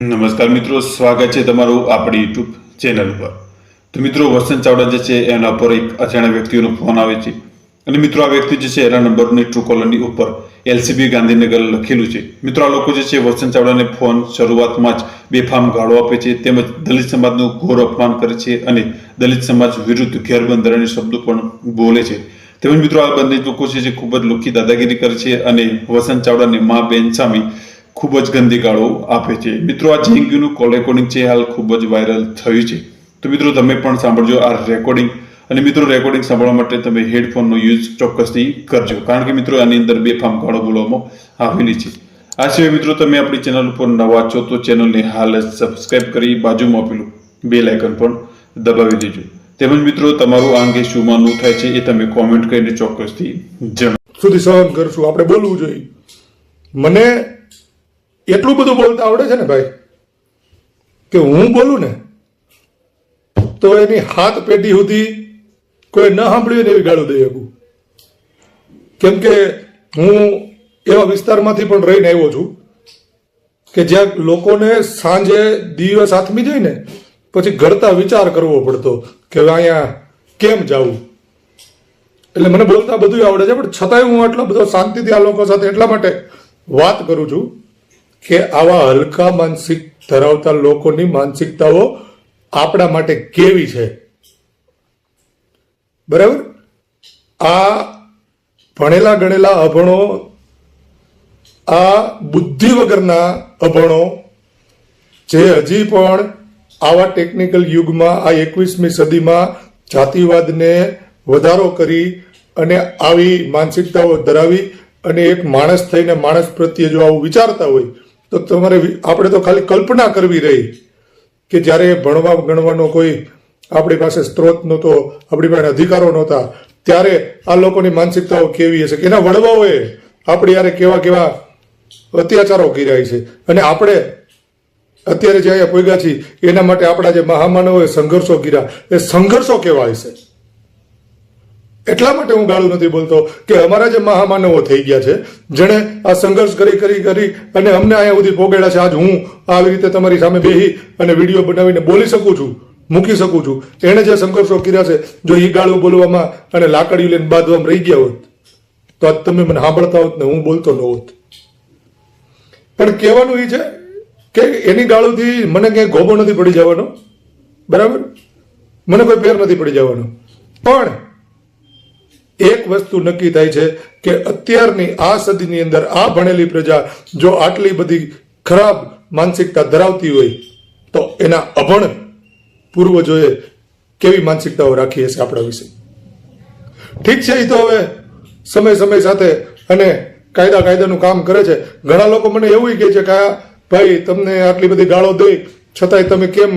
નમસ્કાર મિત્રો, સ્વાગત છે તમારું આપણી યુટ્યુબ ચેનલ પર. તો મિત્રો, વસંત ચાવડા જે છે, એના પર એક અજાણ્યા વ્યક્તિઓનો ફોન આવે છે. અને મિત્રો, આ વ્યક્તિ જે છે, એના નંબરની ટ્રુ કોલરની ઉપર એલસીબી ગાંધીનગર લખેલું છે. મિત્રો, આ લોકો જે છે, વસંત ચાવડાને ફોન શરૂઆતમાં જ બેફામ ગાળો આપે છે, તેમજ દલિત સમાજનું ઘોર અપમાન કરે છે અને દલિત સમાજ વિરુદ્ધ ગેરબંધારણીય શબ્દો પણ બોલે છે. તેમજ મિત્રો, આ બંને લોકો છે જે ખૂબ જ લુખી દાદાગીરી કરે છે અને વસંત ચાવડાને મા બેન સામે ખૂબ જ ગંદી ગાળો આપે છે. મિત્રો, આ જેંગ્યુનું કોલ રેકોર્ડિંગ છે, હાલ ખૂબ જ વાયરલ થયું છે. તો મિત્રો, તમે પણ સાંભળજો આ રેકોર્ડિંગ અને મિત્રો રેકોર્ડિંગ સાંભળવા માટે તમે હેડફોનનો યુઝ ચોક્કસથી કરજો. કારણ કે મિત્રો, આની અંદર બે ફામ ગાળો બોલવામાં આવેલી છે. આ સિવાય મિત્રો, તમે આપણી ચેનલ ઉપર નવા છો, તો ચેનલને હાલ સબસ્ક્રાઇબ કરી બાજુમાં આપેલું બે લાયકન પણ દબાવી દેજો. તેમજ મિત્રો, તમારું આ અંગે શું માનવું થાય છે એ તમે કોમેન્ટ કરીને ચોક્કસથી જણાવો. સુધી સહન કરશું આપણે બોલવું જોઈએ. મને એટલું બધું બોલતા આવડે છે ને ભાઈ? કે હું બોલું ને, તો એની હાથ પેઢી સુધી કોઈ ન સાંભળ્યું એવી ગાળો દઈ શકું કેમ કે હું એવા વિસ્તારમાંથી પણ રહીને આવ્યો છું કે જ્યાં લોકોને સાંજે દિવસ હાથમી જાય ને, પછી ઘડતા વિચાર કરવો પડતો કે હવે અહીંયા કેમ જવું એટલે મને બોલતા બધું આવડે છે, પણ છતાંય હું આટલો બધો શાંતિથી આ લોકો સાથે એટલા માટે વાત કરું છું કે આવા હલકા માનસિક ધરાવતા લોકોની માનસિકતાઓ આપણા માટે કેવી છે? બરાબર? આ ભણેલા ગણેલા અભણો, આ બુદ્ધિ વગરના અભણો, જે હજી પણ આવા ટેકનિકલ યુગમાં, આ એકવીસમી સદીમાં જાતિવાદને વધારો કરી અને આવી માનસિકતાઓ ધરાવી અને એક માણસ થઈને માણસ પ્રત્યે જો આવું વિચારતા હોય તો તમારે આપણે તો ખાલી કલ્પના કરવી રહી કે જ્યારે ભણવા ગણવાનો કોઈ આપણી પાસે સ્ત્રોત નહોતો, આપણી પાસે અધિકારો નહોતા, ત્યારે આ લોકોની માનસિકતાઓ કેવી હશે? કે એના વડવાઓએ આપણે યારે કેવા કેવા અત્યાચારો કર્યા છે. અને આપણે અત્યારે જે અહીંયા પોગ્યા છીએ, એના માટે આપણા જે મહામાનવોએ સંઘર્ષો કર્યા, એ સંઘર્ષો કેવા હશે? એટલા માટે હું ગાળું નથી બોલતો કે અમારા જે મહામાનવો થઈ ગયા છે, જેણે આ સંઘર્ષ કરી કરી કરી અને અમને અહીંયા સુધી પોગેડા છે, આજ હું આવી રીતે તમારી સામે બેહી અને વીડિયો બનાવીને બોલી શકું છું, મૂકી શકું છું. એણે જે સંઘર્ષો કર્યા છે, જો એ ગાળું બોલવામાં અને લાકડીઓ લઈને બાંધવામાં રહી ગયા હોત, તો આજ તમે મને સાંભળતા હોત ને હું બોલતો ન હોત. પણ કહેવાનું એ છે કે એની ગાળુથી મને ક્યાંય ગોબો નથી પડી જવાનો. બરાબર? મને કોઈ પેર નથી પડી જવાનો. પણ એક વસ્તુ નક્કી થાય છે કે અત્યારની આ સદીની અંદર આ ભણેલી પ્રજા જો આટલી બધી ખરાબ માનસિકતા ધરાવતી હોય, તો એના અભણ પૂર્વજોએ કેવી માનસિકતાઓ રાખી હશે આપણા વિશે? ઠીક છે એ તો હવે સમય સમય સાથે અને કાયદા કાયદાનું કામ કરે છે. ઘણા લોકો મને એવું કહે છે કે, આ ભાઈ, તમને આટલી બધી ગાળો દઈ, છતાંય તમે કેમ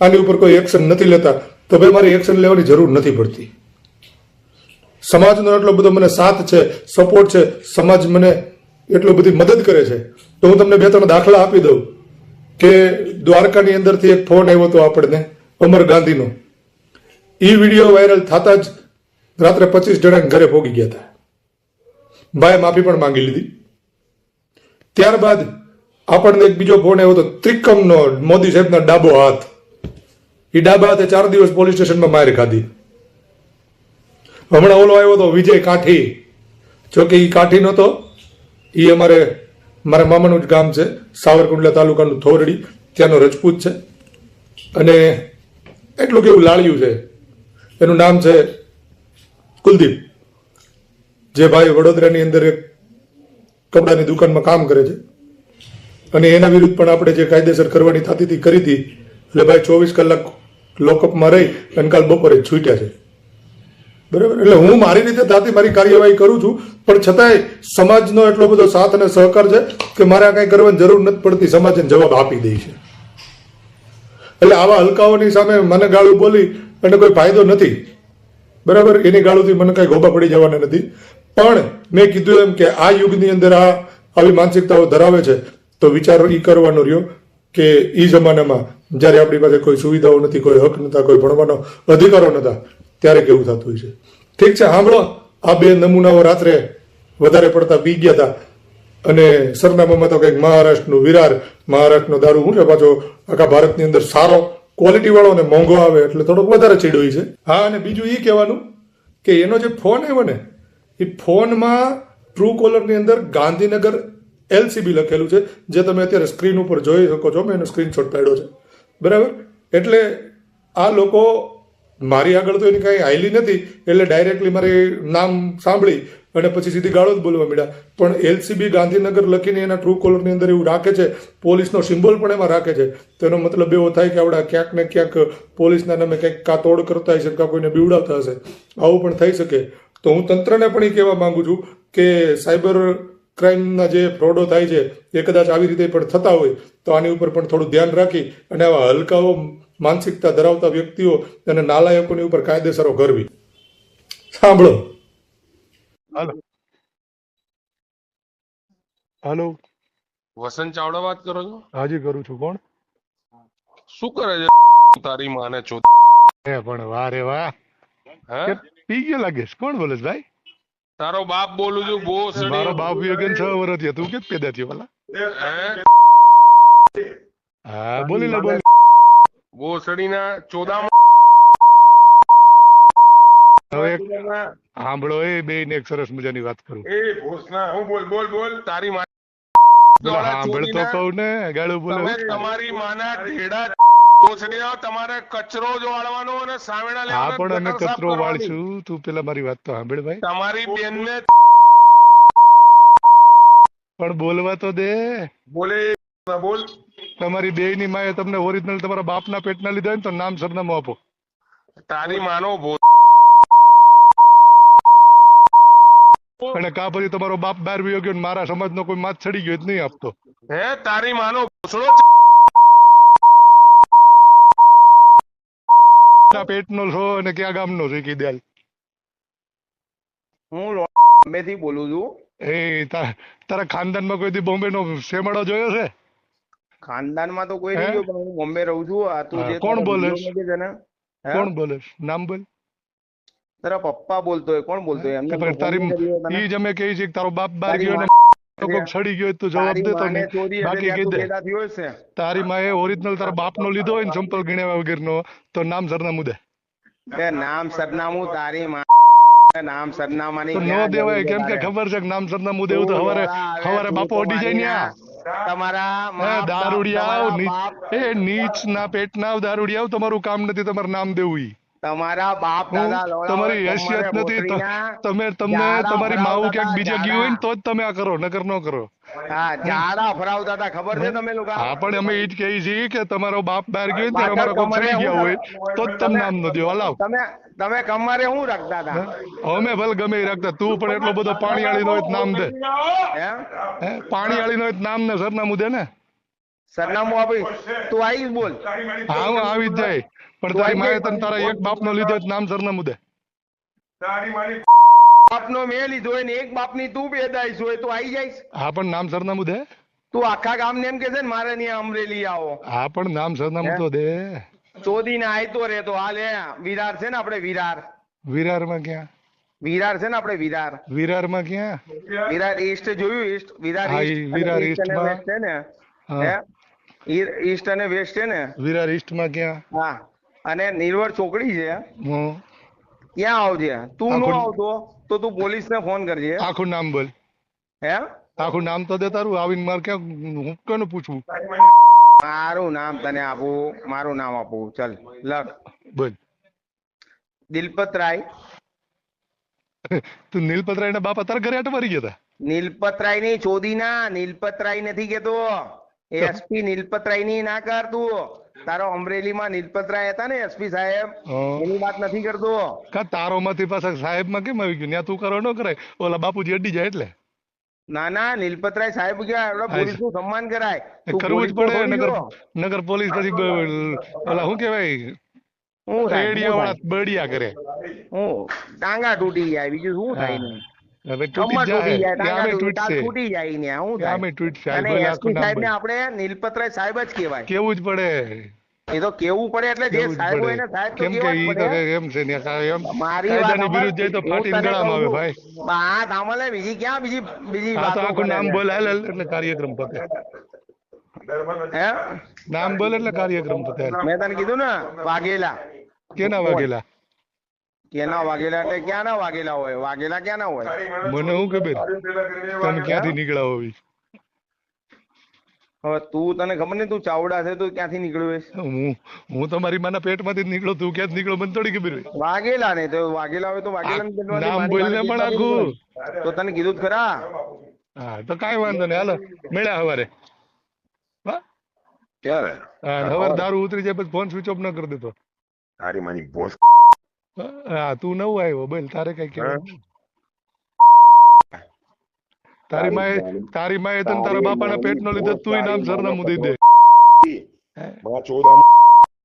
આની ઉપર કોઈ એક્શન નથી લેતા? તો ભાઈ, મારી એક્શન લેવાની જરૂર નથી પડતી. સમાજનો એટલો બધો મને સાથ છે સપોર્ટ છે, સમાજ મને એટલો બધી મદદ કરે છે. તો હું તમને બે ત્રણ દાખલા આપી દઉં કે દ્વારકાની અંદરથી એક ફોન આવ્યો હતો આપણને, અમર ગાંધીનો. એ વીડિયો વાયરલ થતા જ રાત્રે પચીસ જણા ઘરે ભોગી ગયા હતા. ભાઈ માફી પણ માંગી લીધી. ત્યારબાદ આપણને એક બીજો ફોન આવ્યો હતો, ત્રિકમનો મોદી સાહેબના ડાબો હાથ. એ ડાબા હાથે ચાર દિવસ પોલીસ સ્ટેશનમાં માર ખાધી. હમણાં ઓલો આવ્યો હતો વિજય કાઠી. જોકે એ કાઠી નહોતો એ અમારે, મારા મામાનું જ ગામ છે, સાવરકુંડલા તાલુકાનું થોરડી ત્યાંનો રજપૂત છે. અને એટલું કેવું લાળિયું છે. એનું નામ છે કુલદીપ. જે ભાઈ વડોદરાની અંદર એક કપડાની દુકાનમાં કામ કરે છે. અને એના વિરુદ્ધ પણ આપણે જે કાયદેસર કરવાની થતી હતી કરી હતી, એટલે ભાઈ ચોવીસ કલાક લોકઅપમાં રહી અને કાલ બપોરે છૂટ્યા છે. બરાબર? એટલે હું મારી રીતે થતી મારી કાર્યવાહી કરું છું, પણ છતાંય સમાજનો એટલો બધો સાથ અને સહકાર છે કે મારે આ કાંઈ કરવાની જરૂર નથી પડતી, સમાજને જવાબ આપી દે છે. એટલે આવા હલકાઓની સામે મને ગાળું બોલી અને કોઈ ફાયદો નથી. બરાબર? એની ગાળુથી મને કાંઈ ગોબા પડી જવાના નથી. પણ મેં કીધું એમ કે આ યુગની અંદર આ આવી માનસિકતાઓ ધરાવે છે, તો વિચાર એ કરવાનો રહ્યો કે એ જમાનામાં જ્યારે આપણી પાસે કોઈ સુવિધાઓ નથી, કોઈ હક નતા કોઈ ભણવાનો અધિકારો નતા ત્યારે કેવું થતું હોય છે ઠીક છે, સાંભળો. આ બે નમૂનાઓ રાત્રે વધારે પડતા પી ગયા હતા અને સરનામામાં તો કંઈક મહારાષ્ટ્રનું વિરાર, મહારાષ્ટ્રનો દારૂ, શું છે પાછો? આખા ભારતની અંદર સારો ક્વોલિટી વાળો અને મોંઘો આવે એટલે થોડોક વધારે ચીડોય છે. હા, અને બીજું એ કહેવાનું કે એનો જે ફોન આવ્યો ને, એ ફોનમાં ટ્રુ કોલરની અંદર ગાંધીનગર એલસીબી લખેલું છે, જે તમે અત્યારે સ્ક્રીન ઉપર જોઈ શકો છો, મેં એનો સ્ક્રીનશોટ પાડ્યો છે. બરાબર? એટલે આ લોકો મારી આગળ તો એની કાંઈ આયલી નથી, એટલે ડાયરેક્ટલી મારે નામ સાંભળી અને પછી સીધી ગાળો જ બોલવા માંડ્યા. પણ એલસીબી ગાંધીનગર લખીને એના ટ્રુ કોલરની અંદર એવું રાખે છે, પોલીસનો સિમ્બોલ પણ એમાં રાખે છે, તો એનો મતલબ એવો થાય કે આવડા ક્યાંક ને ક્યાંક પોલીસના નામે કંઈક કાતોડ કરતા હશે, કાં કોઈને બીવડાવતા હશે. આવું પણ થઈ શકે. તો હું તંત્રને પણ એ કહેવા માગું છું કે સાયબર ક્રાઇમના જે ફ્રોડો થાય છે, એ કદાચ આવી રીતે પણ થતા હોય, તો આની ઉપર પણ થોડું ધ્યાન રાખી અને આવા હલકાઓ માનસિકતા ધરાવતા વ્યક્તિઓ અને નાલાયકોની ઉપર કાયદેસરો કરવી સાંભળો. હલો. હલો. વસંત ચાવડા વાત કરો છો? હાજી કરું છું. કોણ? શું કરે છે? તારી માને ચો એ પણ વાહ રે વાહ. હે? પી ગયો લાગે કોણ બોલે ભાઈ? તારો બાપ બોલું છું બહુ સડી મારો બાપ વિયોગન છ વર્ષ થયા. તું કે પેદા થયો પેલા હા? બોલી લે બોલ બહુ સડીના ચોદામાં હવે સાંભળો એ બે ને એક સરસ મજાની વાત કરું. એ ભોસના હું બોલ બોલ બોલ. તારી માં સાંભળ તો કહું ને ગાળું બોલે તમારી માના ઢેડા તમારે કચરો જો વાળવાનો અને સાવેણા હા પણ અમે કચરો. વાળશું. તું પેલા મારી વાત તો સાંભળ ભાઈ. તમારી બેનને પણ બોલવા તો દે. બોલે બોલ. તમારી બે ની માએ તમને ઓરિજિનલ તમારા બાપના પેટના લીધા હોય ને તો નામ સરનામું આપો. તારી માનો અને કા પછી તમારો બાપ બહાર વિયો ગયો ને મારા સમાજનો કોઈ માથ ચડી ગયો નહીં આપતો. હે તારી માનો પેટનો છો અને ક્યાં ગામનો છે કી હું બોલું છું. એ તારા ખાનદાનમાં કોઈ દી બોમ્બે નો શેમાડો જોયો છે? ખાનદાનમાં તો કોઈ નહીં ગયો પણ હું બોમ્બે રહું છું. આ તું જે કોણ બોલે? છે કોણ બોલે? નામ બોલ. તારા પપ્પા બોલતો હોય કોણ બોલતો હોય? એમને તો તારી ઈ જ અમે કહી છે કે તારો બાપ બહાર ગયો ને કોક સડી ગયો તો જવાબ દે હશે બાકી કહી દે. તારી માએ ઓરિજિનલ તારા બાપનો લીધો હોય ને સંપલ ગણ્યા વગરનો તો નામ સરનામું દે. કે નામ સરનામું તારી માં નામ સરનામાની ની દેવાય કેમ કે ખબર છે કે નામ સરનામું દેવું તો તું હવારે હવારે બાપો તો અડી જાય ને આ. ના. તમારા દારૂડિયાઓ તમારા નીચ ના પેટ ના દારૂડિયાઓ તમારું કામ નથી તમારું નામ દેવું ઈ. તમારા બાપ દાદા તમારી હેસિયત નથી તમે તમને તમારી માવું ક્યાંક બીજે ગયું હોય ને તો જ તમે આ કરો નકર ન કરો. હા જાડા ફરાવતા હતા ખબર છે તમે લોકો? હા પણ અમે ઈ જ કહીએ છીએ કે તમારો બાપ બહાર ગયો ને ત્યારે અમારો કોઈ કમરે ગયા હોય તો જ તમને નામ ન દો હલાવ. તમે તમે કમરે શું રાખતા હતા? અમે ભલે ગમે રાખતા તું પણ એટલો બધો પાણીયાળી નો નામ દે. હે? હે? પાણીયાળી નો નામ ને સરનામું દે ને. સરનામું આપી. તું આવી બોલ. હા હું આવી જાય. પણ તારી માએ તને તારા એક બાપ નો લીધો નામ સરનામું દે. બાપનો મેં લીધો હોય ને એક બાપની તું પેદાઈશ હોય તો આવી જઈશ. હા પણ નામ સરનામું દે. તું આખા ગામને એમ કે છે ને મારે ત્યાં અમરેલી આવો. હા પણ નામ સરનામું તો દે. ચોદીને આયતો રે તો હાલ વિરાર છે ને આપણે વિરાર. વિરારમાં ક્યાં? વિરાર છે ને આપણે વિરાર. વિરારમાં ક્યાં? વિરાર. ઈસ્ટ જોયું east Virar east Virar east છે ને હા. ઈસ્ટ અને વેસ્ટ છે ને? વિરાર ઈસ્ટમાં ક્યાં? હા. અને નિર્વર ચોકડી છે. ત્યાં આવજે? તું નો આવતો તો તું પોલીસને ફોન કરજે. આખું નામ બોલ. હે? આખું નામ તો દે તારું આવીને માર કે હું કોને પૂછવું? મારું નામ તને આપું મારું નામ આપું. ચલ લખ. બોલ. દિલપત રાય. તું નીલપતરાય ના બાપ અત્યારે ઘરે આટો મારી ગયા હતા નીલપત રાયની ચોદીના નીલપત રાય નથી કેતો. એસપી નીલપતની ના કર તું તારો અમરેલીમાં નીલપત રાય હતા ને એસપી સાહેબ. એની વાત નથી કરતો. કા તારો માંથી પાછા સાહેબમાં કેમ આવી ગયું? ત્યાં તું કરો ન કરાય. ઓલા બાપુજી અડી જાય એટલે. ના ના નીલપતરાય સાહેબ ગયા. પોલીસનું સન્માન કરાય. કરવું જ પડે. નગર નગર પોલીસ પછી ઓલા શું કેવાય હું રેડિયો વાળા બળિયા કરે. હું ટાંગા તૂટી જાય બીજું શું થાય હવે તૂટી જાય. ત્યાં તૂટશે. તૂટી જાય ને હું થાય. તૂટશે. સાહેબ ને. આપણે નીલપતરાય સાહેબ જ કહેવાય. કેવું જ પડે? એ તો કેવું પડે એટલે જે સાહેબ હોય ને સાહેબ કેમ કે ઈ તો એમ છે ને એમ મારી વાત વિરુદ્ધ જાય તો ફાટીને ગળામાં આવે ભાઈ. હા સાંભળ બીજી ક્યાં બીજી બીજી આ તો આખું નામ હાલ એટલે કાર્યક્રમ પતે. હે? નામ બોલ એટલે કાર્યક્રમ પતે. મેં તને કીધું ને વાઘેલા. કેના વાગેલા કેના વાગેલા એટલે ક્યાં વાગેલા હોય? વાગેલા ક્યાંના હોય? મને શું ખબર? તમે ક્યાંથી નીકળ્યા હોય? હવે તું તને ખબર નહીં તું ચાવડા છે તું ક્યાંથી નીકળ્યો છે હું હું તમારી માના પેટમાંથી જ નીકળો તું ક્યાંથી નીકળો મને થોડી ખબર હોય. વાઘેલા ને તો વાગેલા હોય તો વાગેલા ને નામ બોલને પણ આખું. તો તને કીધું જ ખરા? હા તો કાઈ વાંધો નહીં. હાલો મળ્યા હવારે. ક્યારે? હા, હવારે દારૂ ઉતરી જાય પછી ફોન સ્વિચ ઓફ ન કરી દેતો. તારી માની બોસ હા તું નવો આવ્યો બોલ તારે કઈ કહેવાનું? તારી માએ તારી માએ તને તારા બાપાના પેટનો લીધો તુંય નામ સરનામું દઈ દે.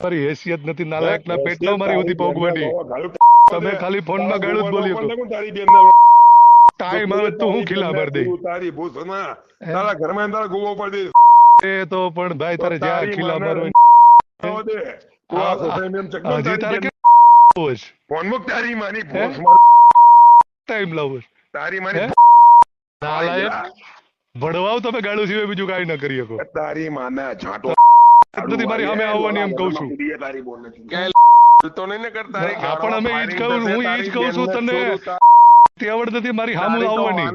મારી હેસિયત નથી નાલાયકના પેટનો મારી સુધી પહોંચવાની તમે ખાલી ફોનમાં ગાળું જ બોલી શકો ટાઈમ આવે તો હું ખીલા માર દઈ તારી ભૂસના તારા ઘરમાં તારા ગોવો પડી એ તો પણ ભાઈ તારે જ્યાં ખીલા મારવા હજી તારે તારી કે ફોન મુક. તારી માની માર ટાઈમ લાવો તારી માની નાલાયક ભણવાવ તમે ગાળું સિવાય બીજું કાઈ ન કરી શકો. તારી માને જાટો નથી મારી સામે આવવાની એમ કહું છું. તારી બોલ નથી તો નહીં ને કરતા પણ અમે ઈ જ કહું, હું ઈ જ કહું છું તને. તેવડ નથી મારી સામે આવવાની.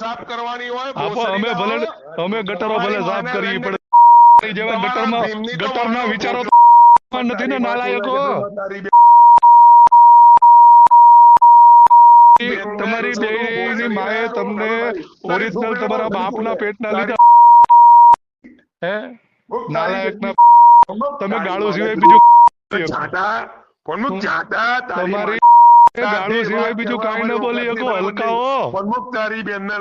સાફ કરવાની હોય આપો અમે ભલે અમે ગટરો ભલે સાફ કરવી પડે જેવા ગટરમાં ગટરના વિચારો ભોસડી નથી ને નાલાયકો તમારી બેયની માએ તમને ઓરિજિનલ તમારા બાપના પેટના લીધા. હે? નાલાયકના તમે ગાળો સિવાય બીજું તમારી ગાળો સિવાય બીજું કાંઈ ન બોલી શકો હલકાઓ તારી તમે